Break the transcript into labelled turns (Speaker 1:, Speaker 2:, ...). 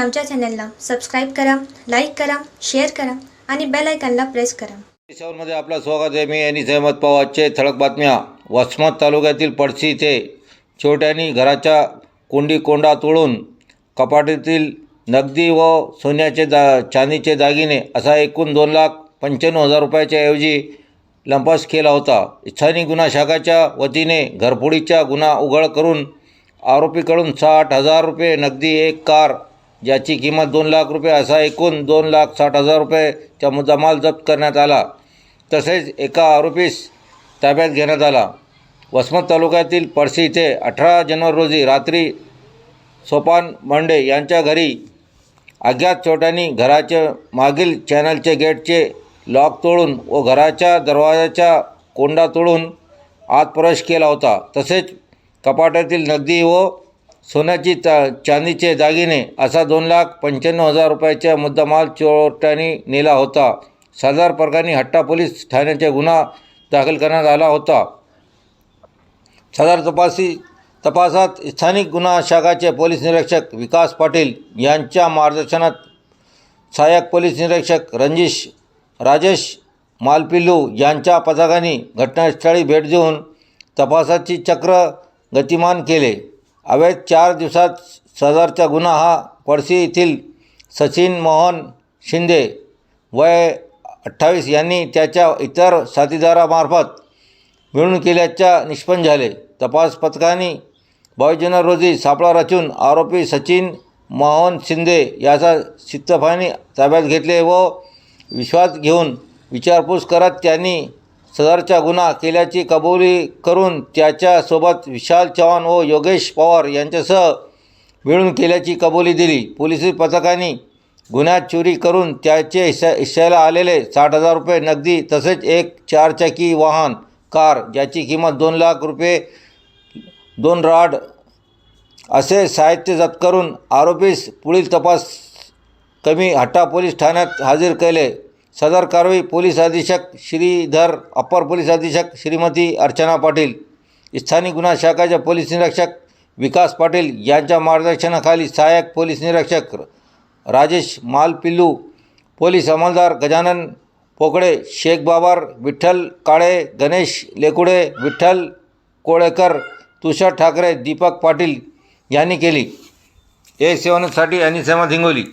Speaker 1: आमच्या चॅनलला सबस्क्राईब करा लाईक करा शेअर करा आणि बेल आयकॉनला प्रेस करा.
Speaker 2: मध्ये आपलं स्वागत आहे. मी आणि सहमत पवारचे ठळक बातम्या. वसमत तालुक्यातील पडशी इथे छोट्यानी घराच्या कोंडी कोंडा तोडून कपाटीतील नगदी व सोन्याचे दा चांदीचे दागिने असा एकूण दोन लाख पंच्याण्णव हजार रुपयाच्या ऐवजी लंपास केला होता. स्थानिक गुन्हा शाखाच्या वतीने घरफोडीचा गुन्हा उघड करून आरोपीकडून साठ हजार रुपये नगदी एक कार ज्याची किंमत दोन लाख रुपये असा एकूण दोन लाख साठ हजार रुपयेचा मुद्दामाल जप्त करण्यात आला. तसेच एका आरोपीस ताब्यात घेण्यात आला. वसमत तालुक्यातील पडशी इथे अठरा जानेवारी रोजी रात्री सोपान मांडे यांच्या घरी अज्ञात चोट्यांनी घराचे मागील चॅनलचे गेटचे लॉक तोडून व घराच्या दरवाजाच्या कोंडा तोडून आत प्रवेश केला होता. तसेच कपाटातील नगदी व सोन्याची चा चांदीचे दागिने असा दोन लाख पंच्याण्णव हजार रुपयाचा मुद्दामाल चोरट्यांनी नेला होता. सदर प्रकरणी हट्टा पोलीस ठाण्याचा गुन्हा दाखल करण्यात आला होता. सदर तपासी तपासात स्थानिक गुन्हा शाखाचे पोलीस निरीक्षक विकास पाटील यांच्या मार्गदर्शनात सहाय्यक पोलीस निरीक्षक रंजीश राजेश मालपिल्लू यांच्या पथकाने घटनास्थळी भेट देऊन तपासाची चक्र गतिमान केले. अवैध चार दिवसात सदरचा गुन्हा हा पडसी येथील सचिन मोहन शिंदे वय अठ्ठावीस यांनी त्याच्या इतर साथीदारामार्फत मिळून केल्याच्या निष्पन्न झाले. तपास पथकाने बावीस रोजी सापळा रचून आरोपी सचिन मोहन शिंदे याचा चित्तफानी ताब्यात घेतले व विश्वास घेऊन विचारपूस करत त्यांनी सदरचा गुन्हा केल्याची कबुली करून त्याच्यासोबत विशाल चव्हाण व योगेश पवार यांच्यासह मिळून केल्याची कबुली दिली. पोलीस पथकांनी गुन्ह्यात चोरी करून त्याचे हिस्सा हिस्साला आलेले साठ हजार रुपये नगदी तसेच एक चारचाकी वाहन कार ज्याची किंमत दोन लाख रुपये दोन राड असे साहित्य जप्त करून आरोपीस पुढील तपास कमी हट्टा पोलीस ठाण्यात हजर केले. सदर कारवाई पोलीस अधीक्षक श्रीधर अप्पर पोलीस अधीक्षक श्रीमती अर्चना पाटील स्थानिक गुन्हा शाखाच्या पोलीस निरीक्षक विकास पाटील यांच्या मार्गदर्शनाखाली सहाय्यक पोलीस निरीक्षक राजेश मालपिल्लू पोलीस अंमलदार गजानन पोकळे शेख बाबर विठ्ठल काळे गणेश लेकुडे विठ्ठल कोळेकर तुषार ठाकरे दीपक पाटील यांनी केली. ए सेवनसाठी अनिसेमा सेवा हिंगोली.